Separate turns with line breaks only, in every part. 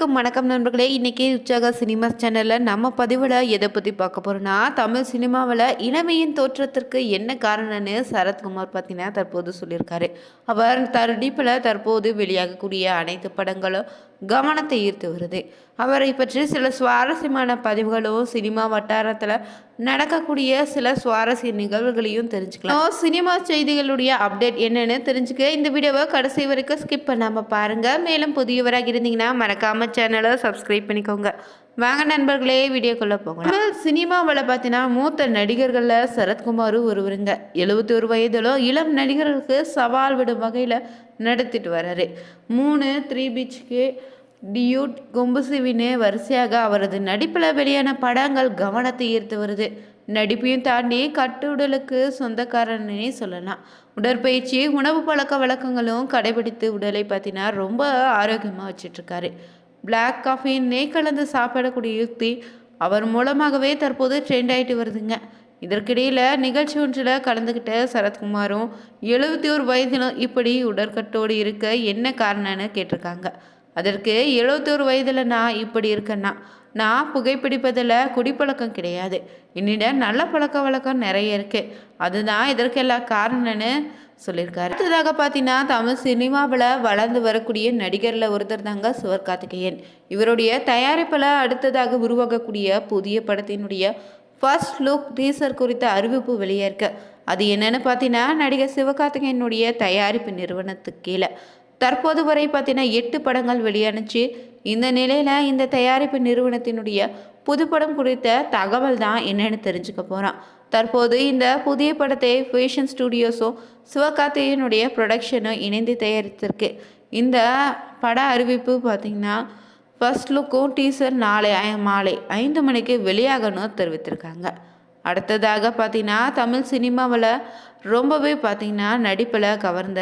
அனைவருக்கும் வணக்கம் நண்பர்களே. இன்றைக்கி உற்சாக சினிமா சேனலில் நம்ம பதிவில் எதை பற்றி பார்க்க போகிறோன்னா தமிழ் சினிமாவில் இளமையின் தோற்றத்திற்கு என்ன காரணம்னு சரத்குமார் பார்த்தீங்கன்னா தற்போது சொல்லியிருக்காரு. அவர் நடிப்பில் தற்போது வெளியாகக்கூடிய அனைத்து படங்களும் கவனத்தை ஈர்த்து வருது அவரை பற்றி சில சுவாரஸ்யமான பதிவுகளும் சினிமா வட்டாரத்தில் நடக்கக்கூடிய சில சுவாரஸ்ய நிகழ்வுகளையும் தெரிஞ்சுக்கலாம். சினிமா செய்திகளுடைய அப்டேட் என்னென்னு தெரிஞ்சுக்க இந்த வீடியோவை கடைசி வரைக்கும் ஸ்கிப் பண்ணாமல் பாருங்கள் மேலும் புதியவராக இருந்தீங்கன்னா மறக்காமல் சேனலை சப்ஸ்கிரைப் பண்ணிக்கோங்க. வாங்க நண்பர்களே வீடியோக்குள்ளே போகலாம். சினிமாவில் பார்த்தீங்கன்னா மூத்த நடிகர்களில் சரத்குமாரும் ஒருவருங்க. எழுபத்தோரு வயதிலும் இளம் நடிகர்களுக்கு சவால் விடும் வகையில் நடத்திட்டு வர்றாரு மூணு த்ரீ பீச்சுக்கு டியூட் கொம்புசிவின்னு வரிசையாக அவரது நடிப்பில் வெளியான படங்கள் கவனத்தை ஈர்த்து வருது. நடிப்பையும் தாண்டி கட்டுடலுக்கு சொந்தக்காரனே சொல்லலாம். உடற்பயிற்சி உணவு பழக்க வழக்கங்களும் கடைபிடித்து உடலை பார்த்தீங்கன்னா ரொம்ப ஆரோக்கியமாக வச்சிட்ருக்காரு. பிளாக் காஃபி நெய் கலந்து சாப்பிடக்கூடிய யுக்தி அவர் மூலமாகவே தற்போது ட்ரெண்ட் ஆகிட்டு வருதுங்க. இதற்கிடையில் நிகழ்ச்சி ஒன்றில் கலந்துக்கிட்ட சரத்குமாரும் எழுபத்தி ஒரு வயதிலும் இப்படி உடற்கட்டோடு இருக்க என்ன காரணம்னு கேட்டிருக்காங்க. அதற்கு எழுபத்தோரு வயதில் நான் இப்படி இருக்கேன்னா நான் புகைப்பிடிப்பதில் குடிப்பழக்கம் கிடையாது. என்னிடம் நல்ல பழக்க வழக்கம் நிறைய இருக்குது அதுதான் இதற்கெல்லாம் காரணம்னு சொல்லியிருக்காரு. அடுத்ததாக பார்த்தீங்கன்னா தமிழ் சினிமாவில் வளர்ந்து வரக்கூடிய நடிகரில் ஒருத்தர் தாங்க சிவகார்த்திகேயன் இவருடைய தயாரிப்பில் அடுத்ததாக உருவாகக்கூடிய புதிய படத்தினுடைய ஃபர்ஸ்ட் லுக் டீசர் குறித்த அறிவிப்பு வெளியேற்க அது என்னென்னு பார்த்தீங்கன்னா நடிகர் சிவகார்த்திகேயனுடைய தயாரிப்பு நிறுவனத்துக்கு கீழே. தற்போது வரை பார்த்தீங்கன்னா எட்டு படங்கள் வெளியானுச்சு. இந்த நிலையில் இந்த தயாரிப்பு நிறுவனத்தினுடைய புதுப்படம் குறித்த தகவல் தான் என்னென்னு தெரிஞ்சுக்க போகிறோம் தற்போது இந்த புதிய படத்தை ஃபேஷன் ஸ்டுடியோஸும் சிவகார்த்திகேயனுடைய ப்ரொடக்ஷனும் இணைந்து தயாரித்திருக்கு. இந்த பட அறிவிப்பு பார்த்திங்கன்னா ஃபர்ஸ்ட் லுக்கும் டீசர் நாளை மாலை ஐந்து மணிக்கு வெளியாகணும் தெரிவித்திருக்காங்க. அடுத்ததாக பார்த்திங்கன்னா தமிழ் சினிமாவில் ரொம்பவே பார்த்திங்கன்னா நடிப்பில் கவர்ந்த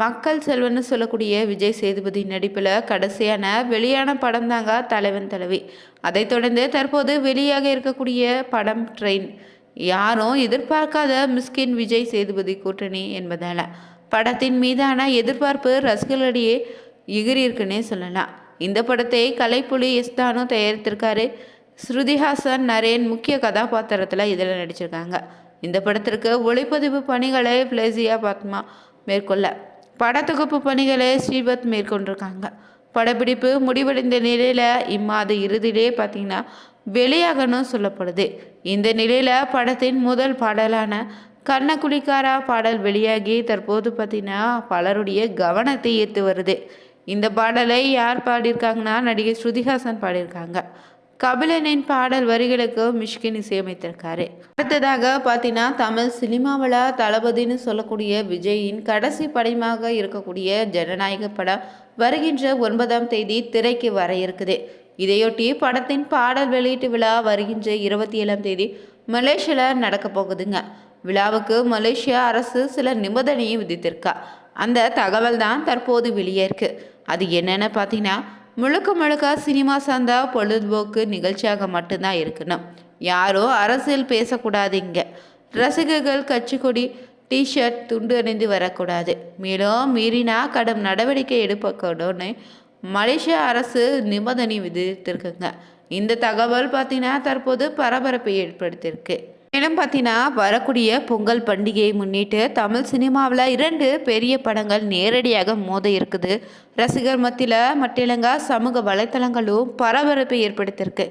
மக்கள் செல்வன்னு சொல்லக்கூடிய விஜய் சேதுபதி நடிப்பில் கடைசியான வெளியான படம் தாங்க தலைவன் தலைவி. அதைத் தொடர்ந்து தற்போது வெளியாக இருக்கக்கூடிய படம் ட்ரெயின் யாரும் எதிர்பார்க்காத மிஸ்கின் விஜய் சேதுபதி கூட்டணி என்பதால் படத்தின் மீதான எதிர்பார்ப்பு ரசிகர்களிடையே எகிரி இருக்குன்னே சொல்லலாம். இந்த படத்தை கலைப்புலி எஸ்தானு தயாரித்திருக்காரு. ஸ்ருதிஹாசன் நரேன் முக்கிய கதாபாத்திரத்தில் இதில் நடிச்சிருக்காங்க. இந்த படத்திற்கு ஒளிப்பதிவு பணிகளை பிளேசியா பத்மா மேற்கொள்ள படத்தொகுப்பு பணிகளை ஸ்ரீபத் மேற்கொண்டிருக்காங்க. படப்பிடிப்பு முடிவடைந்த நிலையில் இம்மாத இறுதியிலே பார்த்தீங்கன்னா வெளியாகணும் சொல்லப்படுது. இந்த நிலையில் படத்தின் முதல் பாடலான கண்ணக்குளிக்காரா பாடல் வெளியாகி தற்போது பார்த்தீங்கன்னா பலருடைய கவனத்தை ஈர்த்து வருது. இந்த பாடலை யார் பாடியிருக்காங்கன்னா நடிகை ஸ்ருதிஹாசன் பாடியிருக்காங்க. கபிலனின் பாடல் வரிகளுக்கு மிஷ்கின் இசையமைத்திருக்காரு. அடுத்ததாக பார்த்தீங்கன்னா தமிழ் சினிமாவில் தளபதினு சொல்லக்கூடிய விஜயின் கடைசி படமாக இருக்கக்கூடிய ஜனநாயக படம் வருகின்ற ஒன்பதாம் தேதி திரைக்கு வர இருக்குது. இதையொட்டி படத்தின் பாடல் வெளியீட்டு விழா வருகின்ற இருபத்தி ஏழாம் தேதி மலேசியாவில் நடக்க போகுதுங்க. விழாவுக்கு மலேசியா அரசு சில நிபந்தனையும் விதித்திருக்கா. அந்த தகவல் தான் தற்போது வெளியேற்கு அது என்னென்னு பார்த்தீங்கன்னா முழுக்க முழுக்க சினிமா சந்தா பொழுதுபோக்கு நிகழ்ச்சியாக மட்டும்தான் இருக்கணும். யாரும் அரசியல் பேசக்கூடாது இங்கே ரசிகர்கள் கட்சிக்கொடி டிஷர்ட் துண்டு அணிந்து வரக்கூடாது. மேலும் மீறினா கடும் நடவடிக்கை எடுப்பக்கூடும்னு மலேசியா அரசு நிபந்தனை விதித்திருக்குங்க. இந்த தகவல் பார்த்தீங்கன்னா தற்போது பரபரப்பை ஏற்படுத்தியிருக்கு. மேலும் பார்த்தீங்கன்னா வரக்கூடிய பொங்கல் பண்டிகையை முன்னிட்டு தமிழ் சினிமாவில் இரண்டு பெரிய படங்கள் நேரடியாக மோத இருக்குது. ரசிகர் மத்தியில் மட்டிலங்க சமூக வலைத்தளங்களும் பரபரப்பை ஏற்படுத்தியிருக்கு.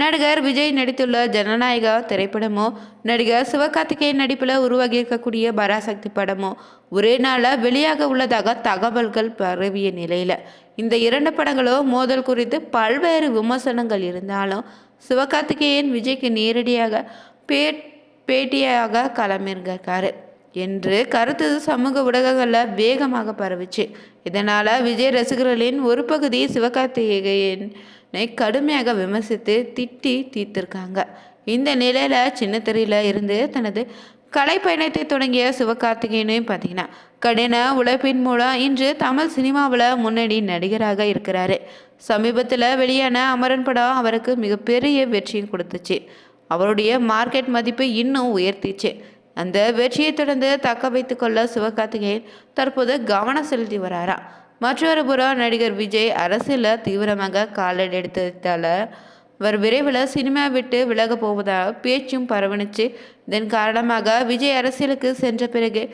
நடிகர் விஜய் நடித்துள்ள ஜனநாயகா திரைப்படமோ நடிகர் சிவகார்த்திகேயன் நடிப்பில் உருவாகி இருக்கக்கூடிய பராசக்தி படமோ ஒரே நாளில் வெளியாக உள்ளதாக தகவல்கள் பரவிய நிலையில் இந்த இரண்டு படங்களும் மோதல் குறித்து பல்வேறு விமர்சனங்கள் இருந்தாலும் சிவகார்த்திகேயன் விஜய்க்கு நேரடியாக பேட் பேட்டியாக களமிறங்கிருக்காரு என்று கருத்து சமூக ஊடகங்களில் வேகமாக பரவிச்சு. இதனால் விஜய் ரசிகர்களின் ஒரு பகுதி சிவகார்த்திகேயனை கடுமையாக விமர்சித்து திட்டி தீர்த்திருக்காங்க. இந்த நிலையில் சின்னத்திரையில் இருந்து தனது கலை பயணத்தை தொடங்கிய சிவகார்த்திகேயனையும் பார்த்தீங்கன்னா கடின உழைப்பின் மூலம் இன்று தமிழ் சினிமாவில் முன்னணி நடிகராக இருக்கிறாரு. சமீபத்தில் வெளியான அமரன் படம் அவருக்கு மிகப்பெரிய வெற்றியும் கொடுத்துச்சு. அவருடைய மார்க்கெட் மதிப்பு இன்னும் உயர்த்திச்சு. அந்த வெற்றியை தொடர்ந்து தக்க வைத்து கொள்ள சிவகார்த்திகேயன் தற்போது கவனம் செலுத்தி வராராம் மற்றொரு புறம் நடிகர் விஜய் அரசியலில் தீவிரமாக காலடி எடுத்ததால் அவர் விரைவில் சினிமா விட்டு விலக போவதாக பேச்சும் பரவணிச்சு. இதன் காரணமாக விஜய் அரசியலுக்கு சென்ற பிறகு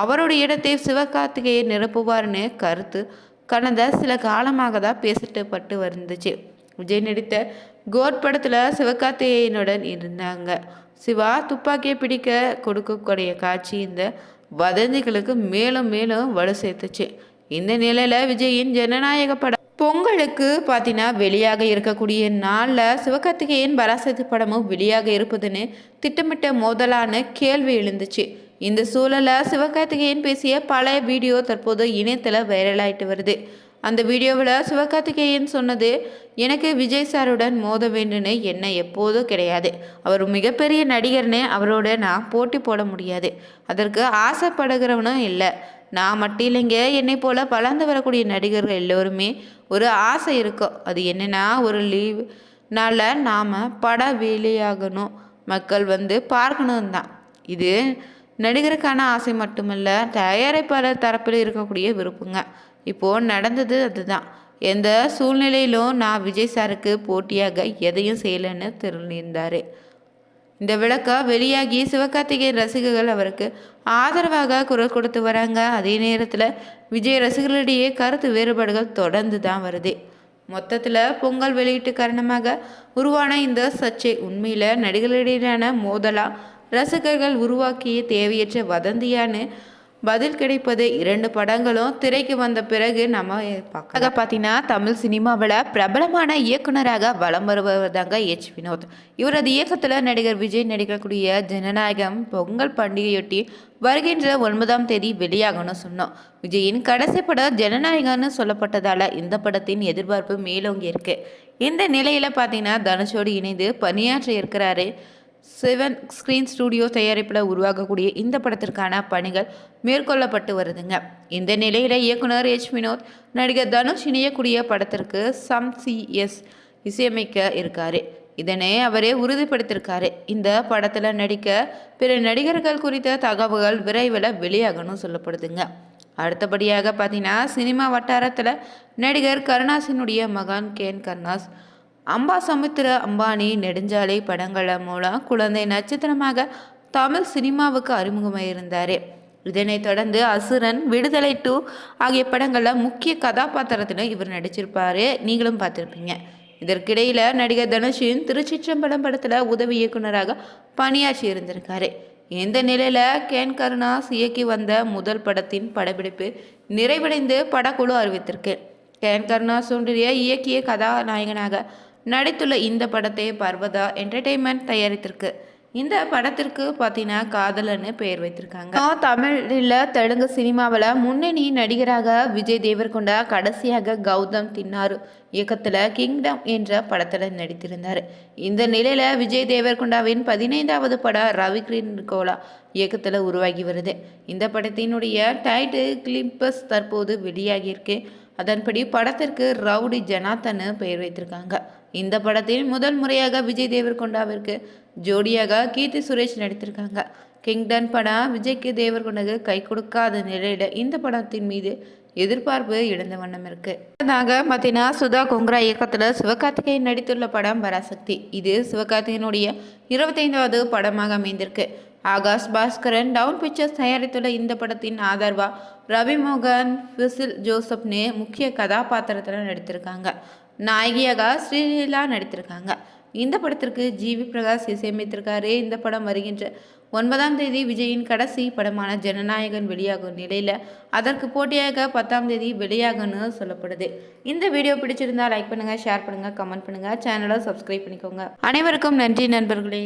அவருடைய இடத்தை சிவகார்த்திகேயன் நிரப்புவார்னு கருத்து கடந்த சில காலமாக தான் பேசிட்டப்பட்டு வந்துச்சு. விஜய் நடித்த கோட் படத்தில் சிவகார்த்திகேயனுடன் இருந்தாங்க. சிவா துப்பாக்கியை பிடிக்க கொடுக்கக்கூடிய காட்சி இந்த வதந்திகளுக்கு மேலும் மேலும் வலு சேர்த்துச்சு. இந்த நிலையில் விஜயின் ஜனநாயக படம் பொங்கலுக்கு பார்த்தீங்கன்னா வெளியாக இருக்கக்கூடிய நாளில் சிவகார்த்திகேயன் பராசக்தி படமும் வெளியாக இருப்பதுன்னு திட்டமிட்ட மோதலான கேள்வி எழுந்துச்சு. இந்த சூழலில் சிவகார்த்திகேயன் பேசிய பழைய வீடியோ தற்போது இணையத்தில் வைரலாயிட்டு வருது. அந்த வீடியோவில் சிவகார்த்திகேயன் சொன்னது எனக்கு விஜய் சாருடன் மோத வேண்டும்னு என்ன எப்போதும் கிடையாது. அவர் மிகப்பெரிய நடிகர்னு அவரோட நான் போட்டி போட முடியாது. அதற்கு ஆசைப்படுகிறவனும் இல்லை. நான் மட்டும் இல்லைங்க. என்னை போல் வளர்ந்து வரக்கூடிய நடிகர்கள் எல்லோருமே ஒரு ஆசை இருக்கும் அது என்னென்னா ஒரு லீவ் நாளில் நாம் பட வெளியாகணும் மக்கள் வந்து பார்க்கணும் தான். இது நடிகருக்கான ஆசை மட்டுமல்ல தயாரிப்பாளர் தரப்பில் இருக்கக்கூடிய விருப்பங்க. இப்போது நடந்தது அதுதான். எந்த சூழ்நிலையிலும் நான் விஜய் சாருக்கு போட்டியாக எதையும் செய்யலைன்னு தெரிஞ்சிருந்தார் இந்த விளக்கம் வெளியாகி சிவகார்த்திகேயன் ரசிகர்கள் அவருக்கு ஆதரவாக குரல் கொடுத்து வராங்க. அதே நேரத்தில் விஜய் ரசிகர்களிடையே கருத்து வேறுபாடுகள் தொடர்ந்து தான் வருது. மொத்தத்தில் பொங்கல் வெளியீட்டு காரணமாக உருவான இந்த சர்ச்சை உண்மையில் நடிகர்களிடையிலான மோதலா ரசிகர்கள் உருவாக்கிய தேவையற்ற வதந்தியான்னு பதில் கிடைப்பது இரண்டு படங்களும் திரைக்கு வந்த பிறகு நம்ம பார்க்க பார்த்தீங்கன்னா தமிழ் சினிமாவில் பிரபலமான இயக்குனராக வலம் வருவதாங்க எச். வினோத். இவரது இயக்கத்தில் நடிகர் விஜய் நடிக்கக்கூடிய ஜனநாயகம் பொங்கல் பண்டிகையொட்டி வருகின்ற ஒன்பதாம் தேதி வெளியாகணும்னு சொன்னோம். விஜயின் கடைசி படம் ஜனநாயகம்னு சொல்லப்பட்டதால் இந்த படத்தின் எதிர்பார்ப்பு மேலோங்கி இருக்கு. இந்த நிலையில் பார்த்தீங்கன்னா தனுஷோடு இணைந்து பணியாற்ற இருக்கிறாரு செவன் ஸ்க்ரீன் ஸ்டுடியோ தயாரிப்பில் உருவாகக்கூடிய இந்த படத்திற்கான பணிகள் மேற்கொள்ளப்பட்டு வருதுங்க. இந்த நிலையில் இயக்குனர் எச். வினோத் நடிகர் தனுஷ் இணையக்கூடிய படத்திற்கு சம் சி எஸ் இசையமைக்க இருக்காரு. இதனை அவரே உறுதிப்படுத்தியிருக்காரு இந்த படத்தில் நடிக்க பிற நடிகர்கள் குறித்த தகவல்கள் விரைவில் வெளியாகணும் சொல்லப்படுதுங்க. அடுத்தபடியாக பார்த்தீங்கன்னா சினிமா வட்டாரத்தில் நடிகர் கருணாசினுடைய மகான் கேன் கருணாஸ் அம்பா சமுத்திர அம்பானி நெடுஞ்சாலை படங்கள் மூலம் குழந்தை நட்சத்திரமாக தமிழ் சினிமாவுக்கு அறிமுகமாயிருந்தார் இதனைத் தொடர்ந்து அசுரன் விடுதலை டூ ஆகிய படங்களில் முக்கிய கதாபாத்திரத்தில் இவர் நடிச்சிருப்பார். நீங்களும் பார்த்துருப்பீங்க. இதற்கிடையில் நடிகர் தனுஷின் திருச்சிற்றம்பலம் படத்தில் உதவி இயக்குநராக பணியாற்றி இருந்திருக்காரு. இந்த நிலையில் கேன் கருணாஸ் இயக்கி வந்த முதல் படத்தின் படப்பிடிப்பு நிறைவடைந்து படக்குழு அறிவித்திருக்கு. கேன் கருணாஸ் ஒன்றிய இயக்கிய கதாநாயகனாக நடித்துள்ள இந்த படத்தை பர்வதா என்டர்டெயின்மெண்ட் தயாரித்திருக்கு. இந்த படத்திற்கு பார்த்தீங்கன்னா காதலன்னு பெயர் வைத்திருக்காங்க. தமிழில் தெலுங்கு சினிமாவில் முன்னணி நடிகராக விஜய் தேவர்கொண்டா கடைசியாக கௌதம் தின்னாரு இயக்கத்தில் கிங்டம் என்ற படத்தில் நடித்திருந்தார். இந்த நிலையில் விஜய் தேவர்கொண்டாவின் பதினைந்தாவது படம் ரவி கோலா இயக்கத்தில் உருவாகி வருது. இந்த படத்தினுடைய டைட்டு கிளிம்பஸ் தற்போது வெளியாகியிருக்கு. அதன்படி படத்திற்கு ரவுடி ஜனாத்தன்னு பெயர் வைத்திருக்காங்க. இந்த படத்தில் முதல் முறையாக விஜய் தேவர்கொண்டாவிற்கு ஜோடியாக கீர்த்தி சுரேஷ் நடித்திருக்காங்க. கிங்டன் படம் விஜய்க்கு தேவர்கொண்டது கை கொடுக்காத நிலையில் இந்த படத்தின் மீது எதிர்பார்ப்பு இழந்த வண்ணம் இருக்கு. அதாக பார்த்தீங்கன்னா சுதா கொங்ரா இயக்கத்தில் சிவகார்த்திகேயன் நடித்துள்ள படம் பராசக்தி. இது சிவகார்த்திகேயனுடைய இருபத்தைந்தாவது படமாக அமைந்திருக்கு. ஆகாஷ் பாஸ்கரன் டவுன் பிக்சர்ஸ் தயாரித்துள்ள இந்த படத்தின் ஆதர்வா ரவிமோகன் ஃபிசில் ஜோசப்னு முக்கிய கதாபாத்திரத்தில் நடித்திருக்காங்க. நாயகியாக ஸ்ரீலீலா நடித்திருக்காங்க. இந்த படத்திற்கு ஜிவி பிரகாஷ் இசையமைத்திருக்காரு. இந்த படம் வருகின்ற ஒன்பதாம் தேதி விஜயின் கடைசி படமான ஜனநாயகன் வெளியாகும் நிலையில் அதற்கு போட்டியாக பத்தாம் தேதி வெளியாகும்னு சொல்லப்படுது. இந்த வீடியோ பிடிச்சிருந்தா லைக் பண்ணுங்கள் ஷேர் பண்ணுங்கள் கமெண்ட் பண்ணுங்கள் சேனலை சப்ஸ்கிரைப் பண்ணிக்கோங்க. அனைவருக்கும் நன்றி நண்பர்களே.